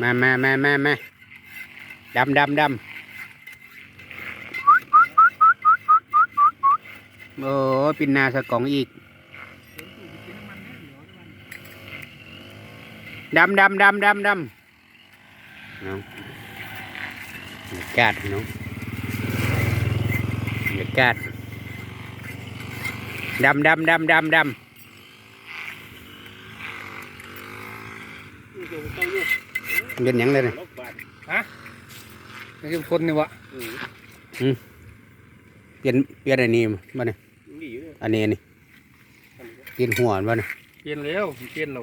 มามามามามาดำดำดำโอ้ปินนาสะกองอีกดำดำดำดำดำน้องบรรยกาศพี่น้องบรรยกาศดำดำดำดำดำ เป็นหยังเลยนะนี่คือคนนี่วะเปลี่ยนเปลี่ยนอันนี้มาเนี่ยอันนี้อันนี้เปลี่ยนหัวมาเนี่ยเปลี่ยนแล้วเปลี่ยนเรา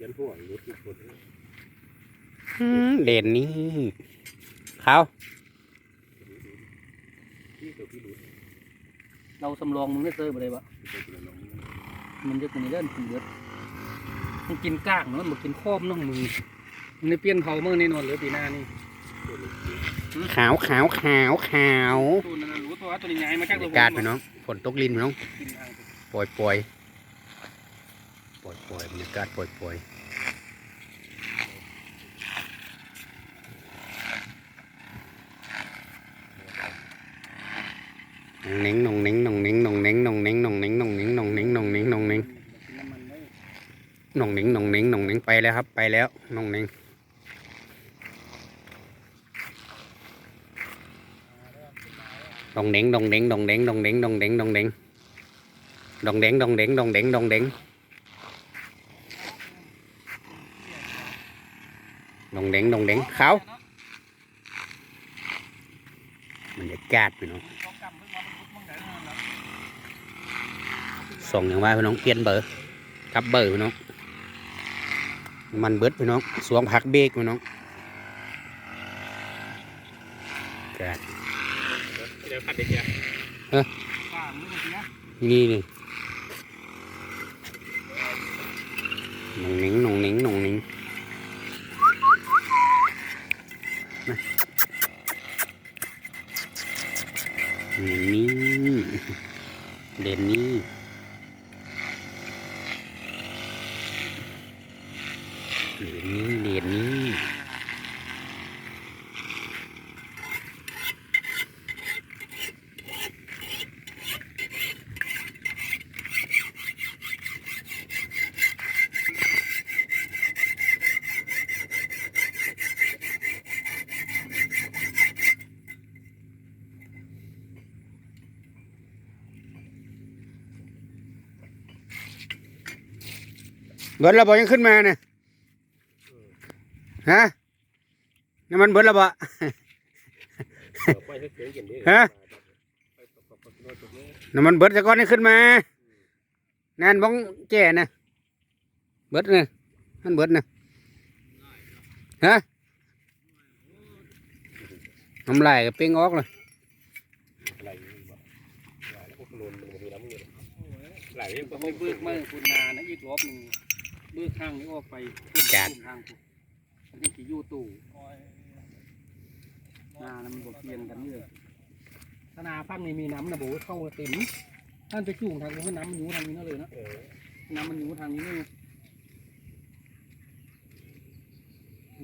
ยันหัวรถอีกคนอืมเด่นนี่ขาวที่ตัวพี่รู้เราสำรองมึงไม่เจอมาเลยวะมันจะมีเล่นคุณเบิดมันกินก้างเนาะมันกินข้อมเน้องมึง มันได้เปลี่ยนเผาเมื่อแน่นอนเหรือปีหน้านี่ขาวขาวขาวขาวตัวนั้นรู้ตัวตัวนี้ใหญ่มาจากบรตัวรยากาศพี่น้องฝนตกลินพี่น้องกินทางปล่อยปล่อยปล่อยปล่อยบรรยากาศปล่อยปล่อยนองเน้งนองเน้งนองเน้งนองเน้งนองเน้งนองเน้งนองเน้งนองเน้งนองเน้งนองเน้งน้ำมันได้นองเน้งนองเน้งนองเน้งไปแล้วครับ ไปแล้วนองเน้ง ดองเด้งดองเด้งดองเด้งดองเด้งดองเด้งดองเด้งดองเด้งดองเด้งดองเด้งดองเด้งดองเด้งดองเด้งเขาบรรยากาศพี่น้องส่งอย่างว่าพี่น้องเปลี่ยนเบอร์กลับเบอร์พี่น้องมันเบิดพี่น้องสวงผักเบกพี่น้องกาด ดี๋ยวขัดเด็กเนี่ยป้ามึงเสียนี่นี่หนองนิ้งหนองนิ้งหนองนิ้งมานี่เด่นนี่เด่นนี่เด่นนี่ เบิดระเบอยังขึ้นมาเนี่ยฮะน้ำมันเบิดระเบอไปให้เสียงกันดิฮะน้ำมันเบิดจะก้อนนี่ขึ้นมานั่นบ้องแก่นะเบิดนะมันเบิดนะฮะน้ำลายก็เป้งออกเลยอะไรบ่แล้วพวกนูนมันมีน้ำเงินไหลก็ไม่เบิกมาคุณนานะอีกรอบหนึ่ง เบิกข้างนี้ออกไปทางกูอันนี้ขี่ยูตู่นานะมันบกเปลี่ยนกันเลยถ้านาฟังนี่มีน้ำนะโบเข้าเต็มท่านไปจุ่งทางนี้น้ำมันอยู่ทางนี้นั่นเลยนะน้ำมันอยู่ทางนี้นี่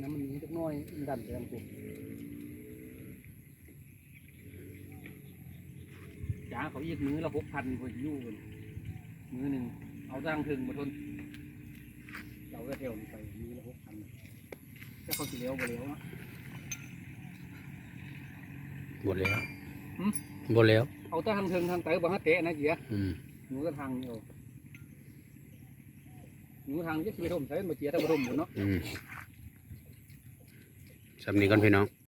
น้ำมันอยู่จักหน้อยมันดันไปทางกูจ้าเขาอีกมือละหกพันคนยู่กันมือหนึ่งเอาจ้างถึงมาทน เราก็เที่ยวไปมือละหกพันถ้าเขาสิเลี้ยวไปเลี้ยวอะหมดแล้วหืมหมดแล้วเอาแต่ทางถึงทางไตบางฮะเตะนะเจียอืมหนูก็ทางนี้เอาหนูทางจะไปทมใช้มาเจียถ้าไปทมหมดเนาะอืมสำนีก่อนพี่น้อง